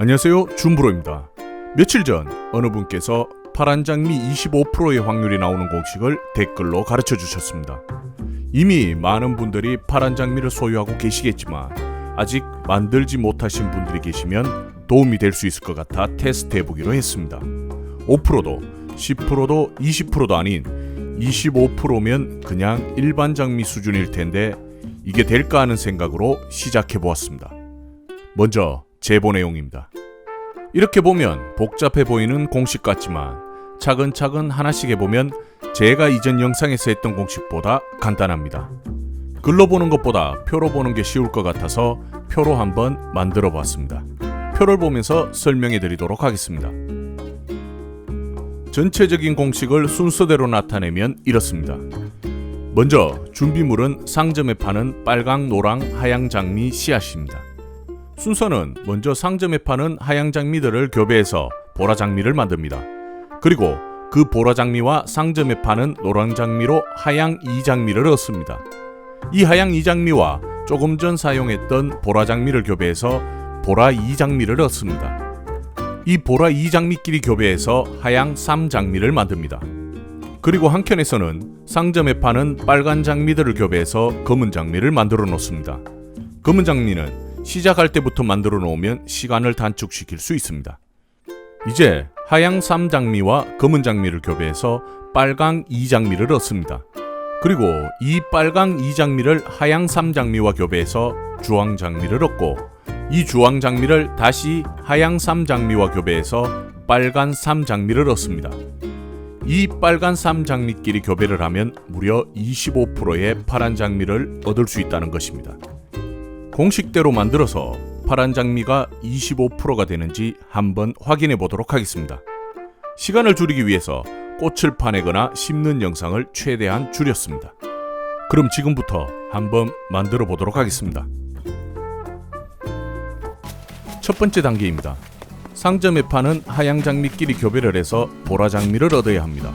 안녕하세요. 준브로입니다. 며칠 전 어느 분께서 파란 장미 25%의 확률이 나오는 공식을 댓글로 가르쳐 주셨습니다. 이미 많은 분들이 파란 장미를 소유하고 계시겠지만 아직 만들지 못하신 분들이 계시면 도움이 될 수 있을 것 같아 테스트 해 보기로 했습니다. 5%도 10%도 20%도 아닌 25%면 그냥 일반 장미 수준일 텐데 이게 될까 하는 생각으로 시작해 보았습니다. 먼저 제보 내용입니다. 이렇게 보면 복잡해 보이는 공식 같지만 차근차근 하나씩 해보면 제가 이전 영상에서 했던 공식보다 간단합니다. 글로 보는 것보다 표로 보는 게 쉬울 것 같아서 표로 한번 만들어 봤습니다. 표를 보면서 설명해 드리도록 하겠습니다. 전체적인 공식을 순서대로 나타내면 이렇습니다. 먼저 준비물은 상점에 파는 빨강, 노랑, 하양 장미 씨앗입니다. 순서는 먼저 상점에 파는 하양 장미들을 교배해서 보라 장미를 만듭니다. 그리고 그 보라 장미와 상점에 파는 노랑 장미로 하양 이 장미를 얻습니다. 이 하양 이 장미와 조금 전 사용했던 보라 장미를 교배해서 보라 이 장미를 얻습니다. 이 보라 이 장미끼리 교배해서 하양 3 장미를 만듭니다. 그리고 한켠에서는 상점에 파는 빨간 장미들을 교배해서 검은 장미를 만들어 놓습니다. 검은 장미는 시작할 때부터 만들어 놓으면 시간을 단축시킬 수 있습니다. 이제 하양 3장미와 검은 장미를 교배해서 빨강 2장미를 얻습니다. 그리고 이 빨강 2장미를 하양 3장미와 교배해서 주황 장미를 얻고 이 주황 장미를 다시 하양 3장미와 교배해서 빨간 3장미를 얻습니다. 이 빨간 3장미끼리 교배를 하면 무려 25%의 파란 장미를 얻을 수 있다는 것입니다. 공식대로 만들어서 파란 장미가 25%가 되는지 한번 확인해 보도록 하겠습니다. 시간을 줄이기 위해서 꽃을 파내거나 심는 영상을 최대한 줄였습니다. 그럼 지금부터 한번 만들어 보도록 하겠습니다. 첫 번째 단계입니다. 상점에 파는 하양 장미끼리 교배를 해서 보라 장미를 얻어야 합니다.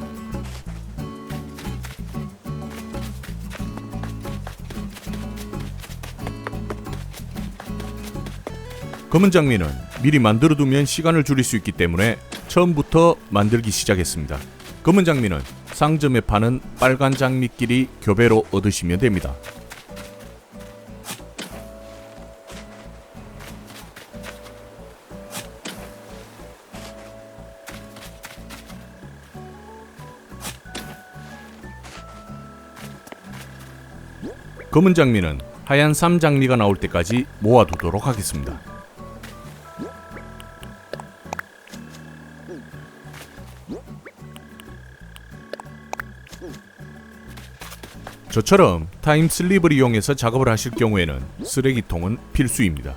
검은 장미는 미리 만들어 두면 시간을 줄일 수 있기 때문에 처음부터 만들기 시작했습니다. 검은 장미는 상점에 파는 빨간 장미끼리 교배로 얻으시면 됩니다. 검은 장미는 하얀 3장미가 나올 때까지 모아두도록 하겠습니다. 저처럼 타임 슬립을 이용해서 작업을 하실 경우에는 쓰레기통은 필수입니다.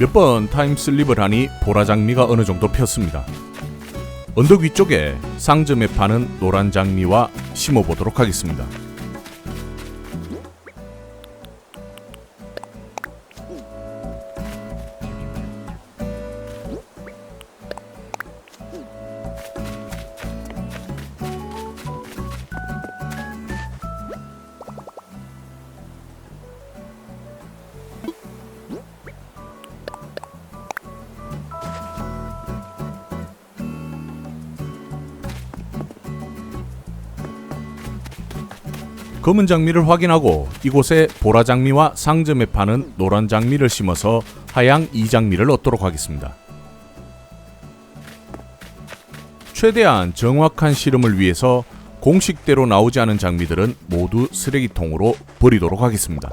몇 번 타임 슬립을 하니 보라장미가 어느 정도 폈습니다. 언덕 위쪽에 상점에 파는 노란 장미와 심어보도록 하겠습니다. 검은 장미를 확인하고 이곳에 보라 장미와 상점에 파는 노란 장미를 심어서 하양 이 장미를 얻도록 하겠습니다. 최대한 정확한 실험을 위해서 공식대로 나오지 않은 장미들은 모두 쓰레기통으로 버리도록 하겠습니다.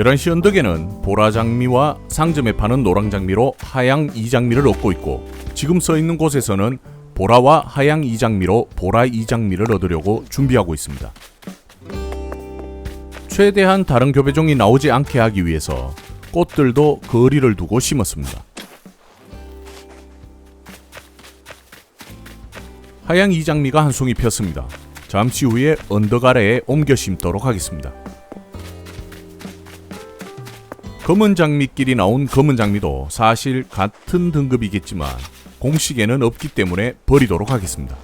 열한 시 언덕에는 보라 장미와 상점에 파는 노랑 장미로 하양 이 장미를 얻고 있고 지금 서 있는 곳에서는 보라와 하양 이 장미로 보라 이 장미를 얻으려고 준비하고 있습니다. 최대한 다른 교배종이 나오지 않게 하기 위해서 꽃들도 거리를 두고 심었습니다. 하양 이장미가 한 송이 폈습니다. 잠시 후에 언덕 아래에 옮겨 심도록 하겠습니다. 검은 장미끼리 나온 검은 장미도 사실 같은 등급이겠지만 공식에는 없기 때문에 버리도록 하겠습니다.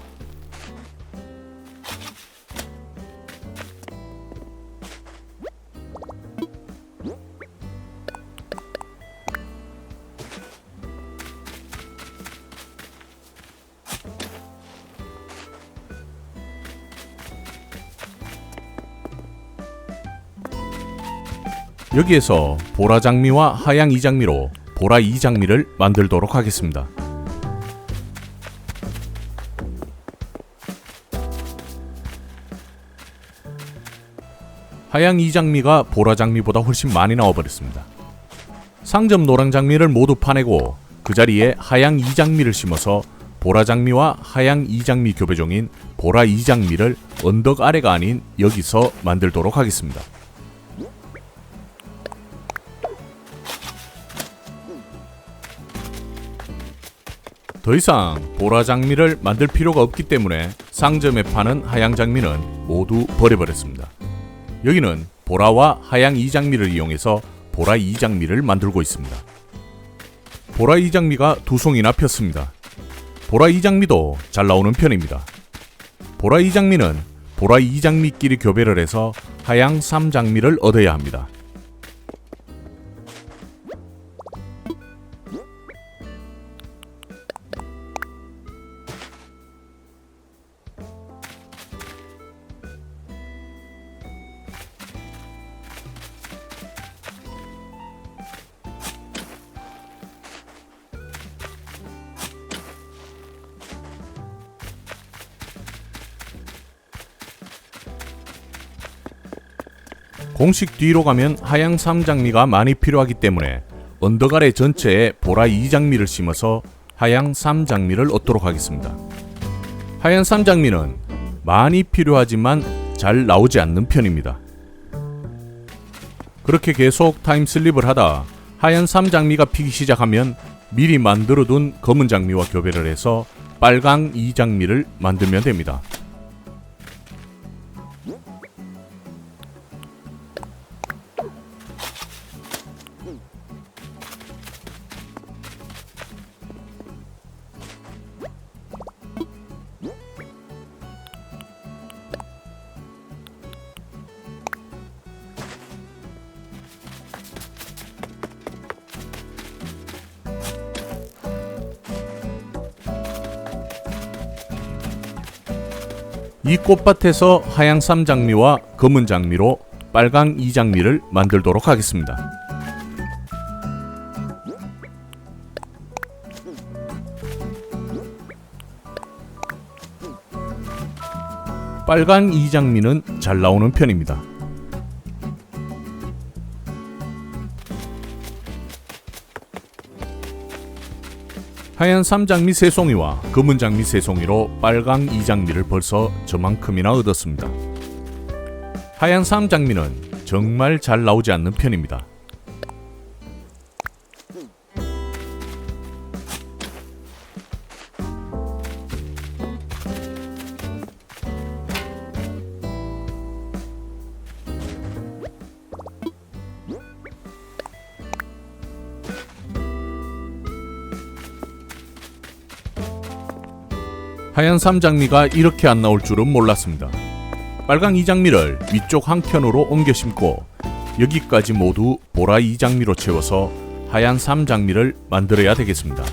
여기에서 보라 장미와 하양 이장미로 보라 이장미를 만들도록 하겠습니다. 하양 이장미가 보라 장미보다 훨씬 많이 나와버렸습니다. 상점 노랑 장미를 모두 파내고 그 자리에 하양 이장미를 심어서 보라 장미와 하양 이장미 교배종인 보라 이장미를 언덕 아래가 아닌 여기서 만들도록 하겠습니다. 더 이상 보라 장미를 만들 필요가 없기 때문에 상점에 파는 하양 장미는 모두 버려버렸습니다. 여기는 보라와 하양 이장미를 이용해서 보라 이장미를 만들고 있습니다. 보라 이장미가 두 송이나 폈습니다. 보라 이장미도 잘 나오는 편입니다. 보라 이장미는 보라 이장미끼리 교배를 해서 하양 삼장미를 얻어야 합니다. 공식 뒤로 가면 하양 삼장미가 많이 필요하기 때문에 언덕 아래 전체에 보라 이장미를 심어서 하양 삼장미를 얻도록 하겠습니다. 하양 삼장미는 많이 필요하지만 잘 나오지 않는 편입니다. 그렇게 계속 타임슬립을 하다 하얀 삼장미가 피기 시작하면 미리 만들어둔 검은 장미와 교배를 해서 빨강 이장미를 만들면 됩니다. 이 꽃밭에서 하양 삼장미와 검은 장미로 빨강 이장미를 만들도록 하겠습니다. 빨간 이장미는 잘 나오는 편입니다. 하얀 삼장미 세 송이와 검은 장미 세 송이로 빨강 이장미를 벌써 저만큼이나 얻었습니다. 하얀 삼장미는 정말 잘 나오지 않는 편입니다. 하얀 삼장미가 이렇게 안 나올 줄은 몰랐습니다. 빨강 이장미를 위쪽 한 켠으로 옮겨 심고 여기까지 모두 보라 이장미로 채워서 하얀 삼장미를 만들어야 되겠습니다.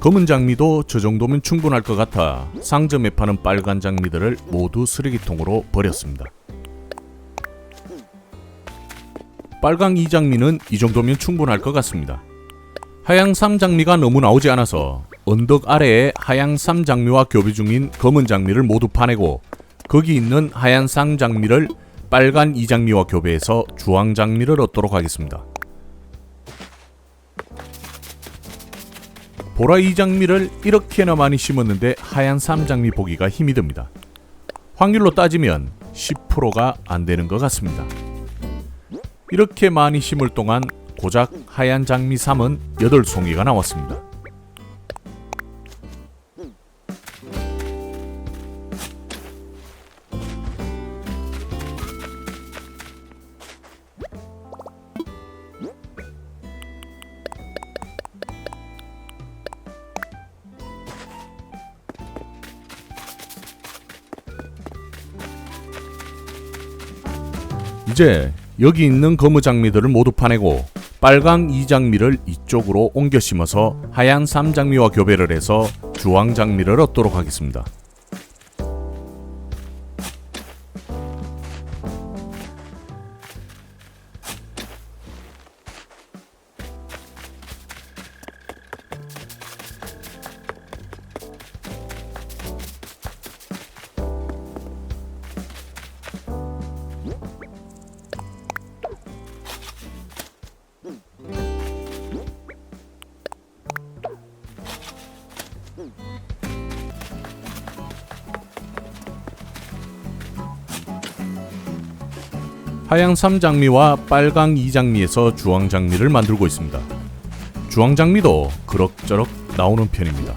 검은 장미도 저 정도면 충분할 것 같아 상점에 파는 빨간 장미들을 모두 쓰레기통으로 버렸습니다. 빨강 이장미는 이 정도면 충분할 것 같습니다. 하양 삼 장미가 너무 나오지 않아서 언덕 아래에 하양 삼 장미와 교배 중인 검은 장미를 모두 파내고 거기 있는 하얀 쌍 장미를 빨간 이장미와 교배해서 주황 장미를 얻도록 하겠습니다. 보라 이장미를 이렇게나 많이 심었는데 하얀 삼장미 보기가 힘이 듭니다. 확률로 따지면 10%가 안 되는 것 같습니다. 이렇게 많이 심을 동안 고작 하얀 장미 3은 8송이가 나왔습니다. 이제 여기 있는 거무 장미들을 모두 파내고 빨강 이 장미를 이쪽으로 옮겨 심어서 하얀 삼 장미와 교배를 해서 주황 장미를 얻도록 하겠습니다. 하양 삼 장미와 빨강 이장미에서 주황 장미를 만들고 있습니다. 주황 장미도 그럭저럭 나오는 편입니다.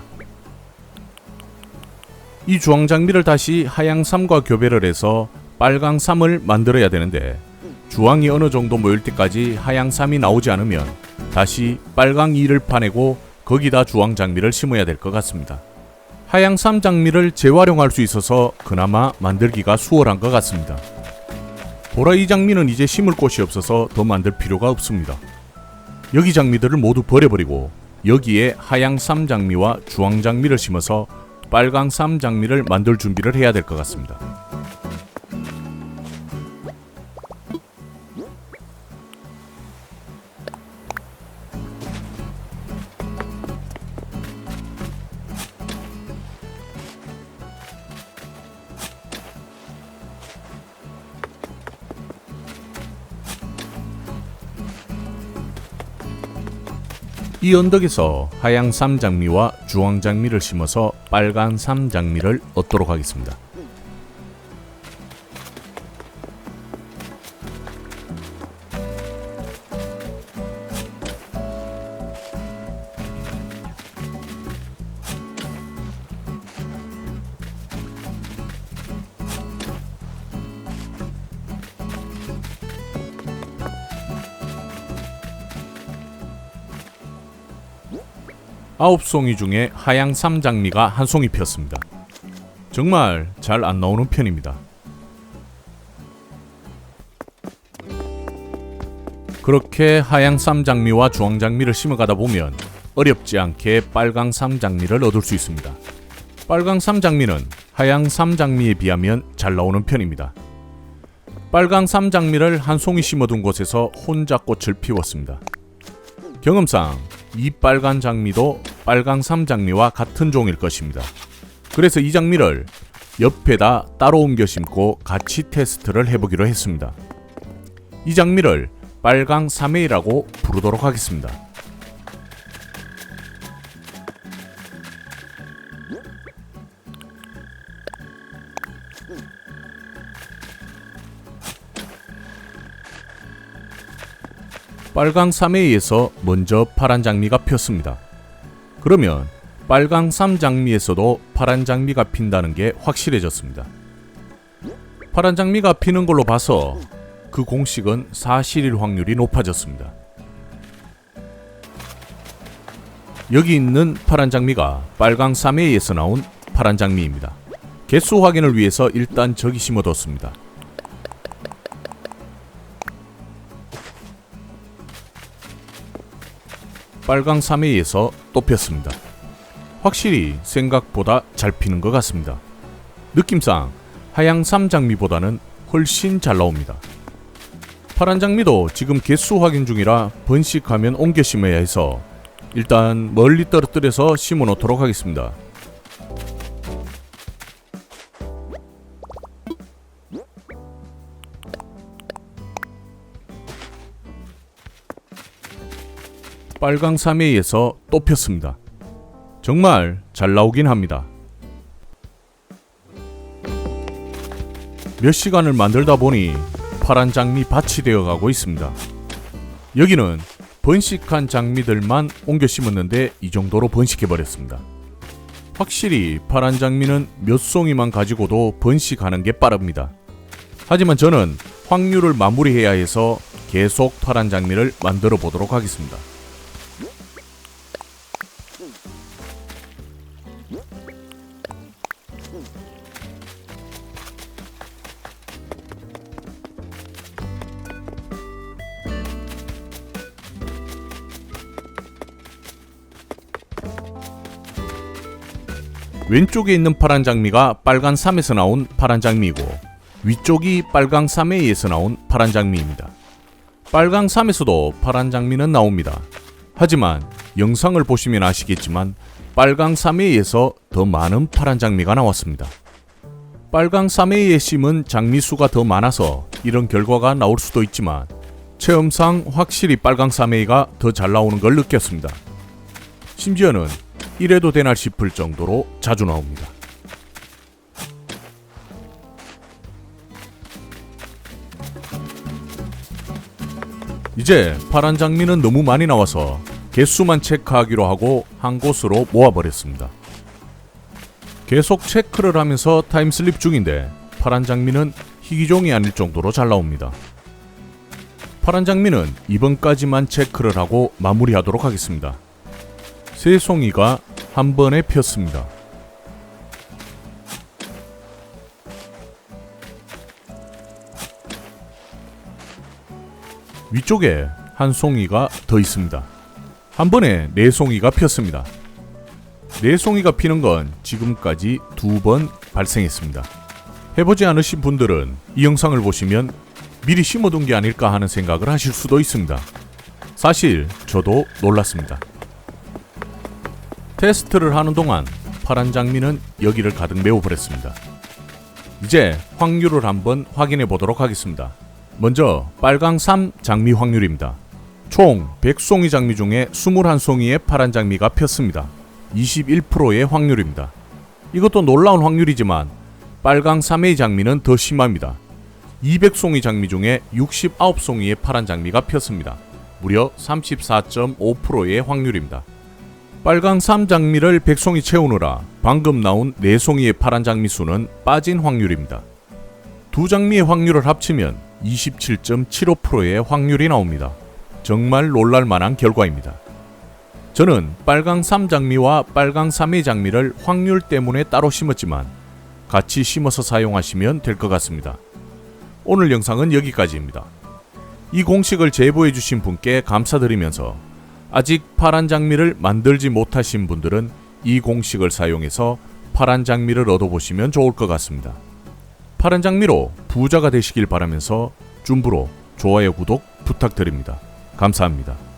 이 주황 장미를 다시 하양 삼과 교배를 해서 빨강 삼을 만들어야 되는데 주황이 어느 정도 모일 때까지 하양 삼이 나오지 않으면 다시 빨강 이를 파내고 거기다 주황 장미를 심어야 될 것 같습니다. 하양 삼 장미를 재활용할 수 있어서 그나마 만들기가 수월한 것 같습니다. 보라이 장미는 이제 심을 곳이 없어서 더 만들 필요가 없습니다. 여기 장미들을 모두 버려버리고 여기에 하양 삼 장미와 주황 장미를 심어서 빨강 삼 장미를 만들 준비를 해야 될 것 같습니다. 이 언덕에서 하양 삼장미와 주황 장미를 심어서 빨간 삼장미를 얻도록 하겠습니다. 아홉 송이 중에 하양 삼장미가 한 송이 피었습니다. 정말 잘 안 나오는 편입니다. 그렇게 하양 삼장미와 주황 장미를 심어가다 보면 어렵지 않게 빨강 삼장미를 얻을 수 있습니다. 빨강 삼장미는 하양 삼장미에 비하면 잘 나오는 편입니다. 빨강 삼장미를 한 송이 심어둔 곳에서 혼자 꽃을 피웠습니다. 경험상 이 빨간 장미도 빨강 삼장미와 같은 종일 것입니다. 그래서 이 장미를 옆에다 따로 옮겨 심고 같이 테스트를 해보기로 했습니다. 이 장미를 빨강 3A라고 부르도록 하겠습니다. 빨강 3A에서 먼저 파란 장미가 폈습니다. 그러면 빨강 3장미에서도 파란 장미가 핀다는 게 확실해졌습니다. 파란 장미가 피는 걸로 봐서 그 공식은 사실일 확률이 높아졌습니다. 여기 있는 파란 장미가 빨강 3A에서 나온 파란 장미입니다. 개수 확인을 위해서 일단 저기 심어뒀습니다. 빨강 3A에서 또 폈습니다. 확실히 생각보다 잘 피는 것 같습니다. 느낌상 하양 3장미보다는 훨씬 잘 나옵니다. 파란 장미도 지금 개수 확인 중이라 번식하면 옮겨 심어야 해서 일단 멀리 떨어뜨려서 심어 놓도록 하겠습니다. 빨강 3A에서 또 폈습니다. 정말 잘 나오긴 합니다. 몇 시간을 만들다 보니 파란 장미 밭이 되어 가고 있습니다. 여기는 번식한 장미들만 옮겨 심었는데 이 정도로 번식해 버렸습니다. 확실히 파란 장미는 몇 송이만 가지고도 번식하는 게 빠릅니다. 하지만 저는 확률을 마무리해야 해서 계속 파란 장미를 만들어 보도록 하겠습니다. 왼쪽에 있는 파란 장미가 빨간 삼에서 나온 파란 장미이고 위쪽이 빨강 삼에이에서 나온 파란 장미입니다. 빨강 삼에서도 파란 장미는 나옵니다. 하지만 영상을 보시면 아시겠지만 빨강 삼에이에서 더 많은 파란 장미가 나왔습니다. 빨강 삼에이에 심은 장미 수가 더 많아서 이런 결과가 나올 수도 있지만 체험상 확실히 빨강 삼에이가 더 잘 나오는 걸 느꼈습니다. 심지어는 이래도 되나 싶을 정도로 자주 나옵니다. 이제 파란 장미는 너무 많이 나와서 개수만 체크하기로 하고 한 곳으로 모아버렸습니다. 계속 체크를 하면서 타임슬립 중인데 파란 장미는 희귀종이 아닐 정도로 잘 나옵니다. 파란 장미는 이번까지만 체크를 하고 마무리하도록 하겠습니다. 세 송이가 한 번에 폈습니다. 위쪽에 한 송이가 더 있습니다. 한 번에 네 송이가 폈습니다. 네 송이가 피는 건 지금까지 두 번 발생했습니다. 해보지 않으신 분들은 이 영상을 보시면 미리 심어둔 게 아닐까 하는 생각을 하실 수도 있습니다. 사실 저도 놀랐습니다. 테스트를 하는 동안 파란 장미는 여기를 가득 메워버렸습니다. 이제 확률을 한번 확인해 보도록 하겠습니다. 먼저 빨강 3 장미 확률입니다. 총 100송이 장미 중에 21송이의 파란 장미가 폈습니다. 21%의 확률입니다. 이것도 놀라운 확률이지만 빨강 3의 장미는 더 심합니다. 200송이 장미 중에 69송이의 파란 장미가 폈습니다. 무려 34.5%의 확률입니다. 빨강 3장미를 100송이 채우느라 방금 나온 4송이의 파란 장미 수는 빠진 확률입니다. 두 장미의 확률을 합치면 27.75%의 확률이 나옵니다. 정말 놀랄 만한 결과입니다. 저는 빨강 3장미와 빨강 3의 장미를 확률 때문에 따로 심었지만 같이 심어서 사용하시면 될 것 같습니다. 오늘 영상은 여기까지입니다. 이 공식을 제보해 주신 분께 감사드리면서 아직 파란 장미를 만들지 못하신 분들은 이 공식을 사용해서 파란 장미를 얻어보시면 좋을 것 같습니다. 파란 장미로 부자가 되시길 바라면서 줌브로 좋아요 구독 부탁드립니다. 감사합니다.